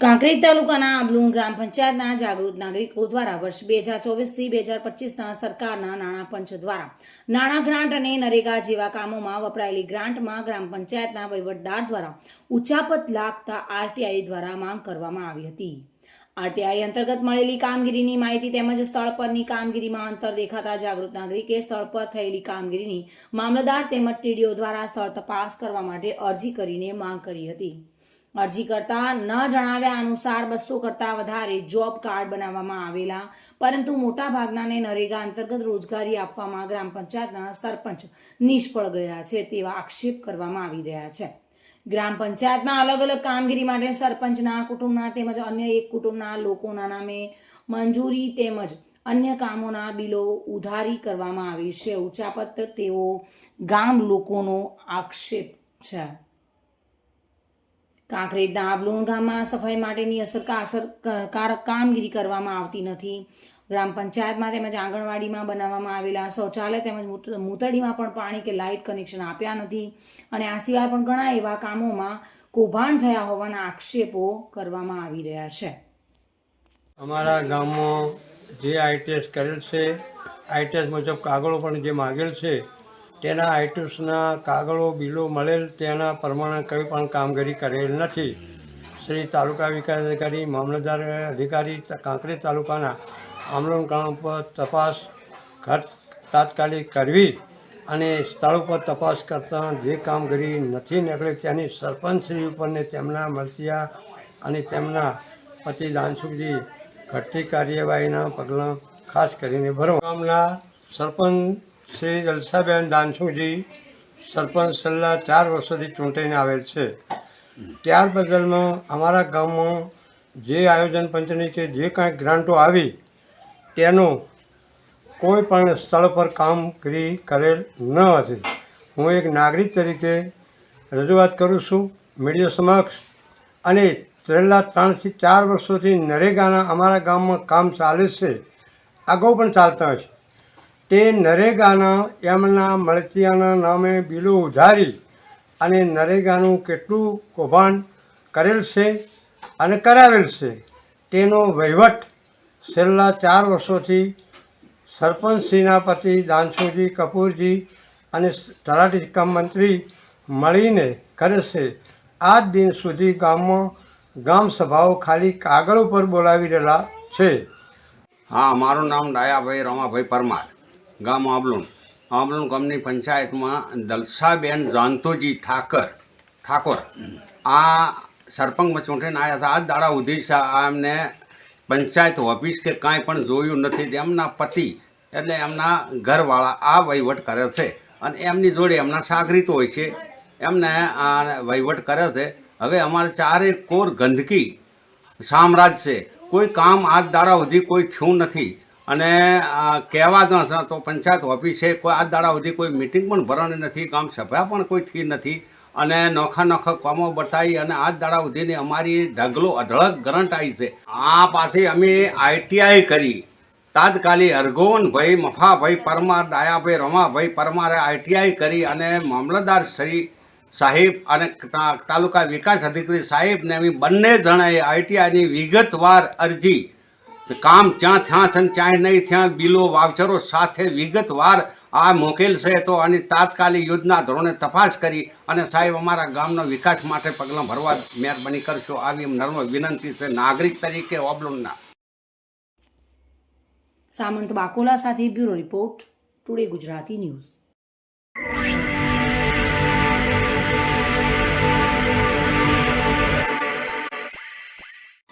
કાંકરેજ તાલુકાના આબલુણ ગ્રામ પંચાયતના જાગૃત નાગરિકો દ્વારા વર્ષ બે હજાર ચોવીસથી બે હજાર પચીસના સરકારના નાણાં પંચ દ્વારા નાણાં ગ્રાન્ટ અને નરેગા જેવા કામોમાં વપરાયેલી ગ્રાન્ટમાં ગ્રામ પંચાયતના વહીવટદાર દ્વારા ઉચાપત લાગતા આરટીઆઈ દ્વારા માંગ કરવામાં આવી હતી. આરટીઆઈ અંતર્ગત મળેલી કામગીરીની માહિતી તેમજ સ્થળ પરની કામગીરીમાં અંતર દેખાતા જાગૃત નાગરિકે સ્થળ પર થયેલી કામગીરીની મામલતદાર તેમજ ટીડીઓ દ્વારા સ્થળ તપાસ કરવા માટે અરજી કરીને માંગ કરી હતી. અરજી કરતા ન જણાવ્યા અનુસાર બસો કરતા વધારે જોબ કાર્ડ બનાવવામાં આવેલા. પરંતુ મોટા ભાગનાને નરેગા અંતર્ગત રોજગારી આપવામાં ગ્રામ પંચાયતના સરપંચ નિષ્ફળ ગયા છે તેવા આક્ષેપ કરવામાં આવી રહ્યા છે. ગ્રામ પંચાયતમાં અલગ અલગ કામગીરી માટે સરપંચના કુટુંબના તેમજ અન્ય એક કુટુંબના લોકોના નામે મંજૂરી તેમજ અન્ય કામોના બિલો ઉધારી કરવામાં આવી છે. ઉચાપત તેઓ ગામ લોકોનો આક્ષેપ છે. કાંકરેજના આબલુણ ગામમાં સફાઈ માટેની અસરકારક કામગીરી કરવામાં આવતી નથી. ગ્રામ પંચાયતમાં તેમજ આંગણવાડીમાં બનાવવામાં આવેલા શૌચાલય તેમજ મૂત- મૂતળીમાં પણ પાણી કે લાઇટ કનેક્શન આપ્યા નથી અને આ સિવાય પણ ઘણા એવા કામોમાં કૌભાંડ થયા હોવાના આક્ષેપો કરવામાં આવી રહ્યા છે. અમારા ગામમાં જે આઈટીએસ કરેલ છે આઈટીએસ મુજબ કાગળો પણ જે માગેલ છે તેના આઈટીએસના કાગળો, બિલો મળેલ તેના પ્રમાણે કંઈ પણ કામગીરી કરેલ નથી. શ્રી તાલુકા વિકાસ અધિકારી, મામલતદાર અધિકારી, કાંકરેજ તાલુકાના ગામ પર તપાસ ખર્ચ તાત્કાલિક કરવી અને સ્થળ ઉપર તપાસ કરતાં જે કામગીરી નથી નીકળી તેની સરપંચશ્રી ઉપરને તેમના મળતિયા અને તેમના પતિ દાનસુખજી ઘટતી કાર્યવાહીના પગલાં ખાસ કરીને ભરો. ગામના સરપંચ શ્રી જલસાબેન દાનસુખજી સરપંચ છેલ્લા ચાર વર્ષોથી ચૂંટાઈને આવેલ છે. ત્યાર બદલમાં અમારા ગામમાં જે આયોજન પંચની કે જે કાંઈ ગ્રાન્ટો આવી, તેનું કોઈ પણ સ્થળ પર કામગીરી કરેલ ન હતી. હું એક નાગરિક તરીકે રજૂઆત કરું છું, મીડિયા સમક્ષ. અને છેલ્લા ત્રણથી ચાર વર્ષોથી નરેગાના અમારા ગામમાં કામ ચાલે છે. અગાઉ પણ ચાલતા હશે તે નરેગાના એમના મળતિયાના નામે બિલો ઉધારી અને નરેગાનું કેટલું કૌભાંડ કરેલ છે અને કરાવેલ છે, તેનો વહીવટ છેલ્લા ચાર વર્ષોથી સરપંચ સેનાપતિ પતિ દાનસુજી કપૂરજી અને તલાટી કમ મંત્રી મળીને કરે છે. આ દિન સુધી ગામમાં ગામ સભાઓ ખાલી કાગળ ઉપર બોલાવી રહેલા છે. હા, મારું નામ ડાયાભાઈ રમાભાઈ પરમાર. ગામ આબલુણ. આબલુણ ગામની પંચાયતમાં દલસાબેન જાનતોજી ઠાકર, ઠાકોર. આ સરપંચમાં ચૂંટીને આવ્યા હતા. આ દાડા સુધી આ એમને પંચાયત ઓફિસ કે કાંઈ પણ જોયું નથી. તેમના પતિ એટલે એમના ઘરવાળા આ વહીવટ કરે છે. અને એમની જોડે એમના સાગરીતો હોય છે. એમને આ વહીવટ કરે છે. હવે અમારે ચારે કોર ગંદકી સામ્રાજ્ય છે. કોઈ કામ આજ દાડા સુધી કોઈ થયું નથી. અને આ કહેવા ન તો પંચાયત ઓફિસે કોઈ આ દાડા સુધી કોઈ મિટિંગ પણ ભરવાની નથી કામ સભા પણ કોઈ થઈ નથી. અને નોખા નોખા કામો બતાવી અને આજ દાડા સુધીની અમારી ઢગલો અઢળક ગ્રંટ આવી છે. આ પાસે અમે આઈટીઆઈ કરી. તાત્કાલિક હરગોવનભાઈ મફાભાઈ પરમાર, ડાયાભાઈ, રમાભાઈ પરમારે આઈટીઆઈ કરી અને મામલતદાર શ્રી સાહેબ અને તાલુકા વિકાસ અધિકારી સાહેબને અમે બંને જણાએ આઈટીઆઈની વિગતવાર અરજી કામ ત્યાં થ્યાં છે ત્યાં નહીં થ્યાં, બિલો વાવચરો સાથે વિગતવાર આ મોકેલ છે તો આની તાત્કાલિક યોજના ધોરણે તપાસ કરી અને સાહેબ અમારા ગામના વિકાસ માટે પગલાં ભરવા મહેરબાની કરશો આવી નર્મ વિનંતી છે નાગરિક તરીકે ઓબલોનના સામંત બાકોલા સાથે bureau report, today Gujarati news.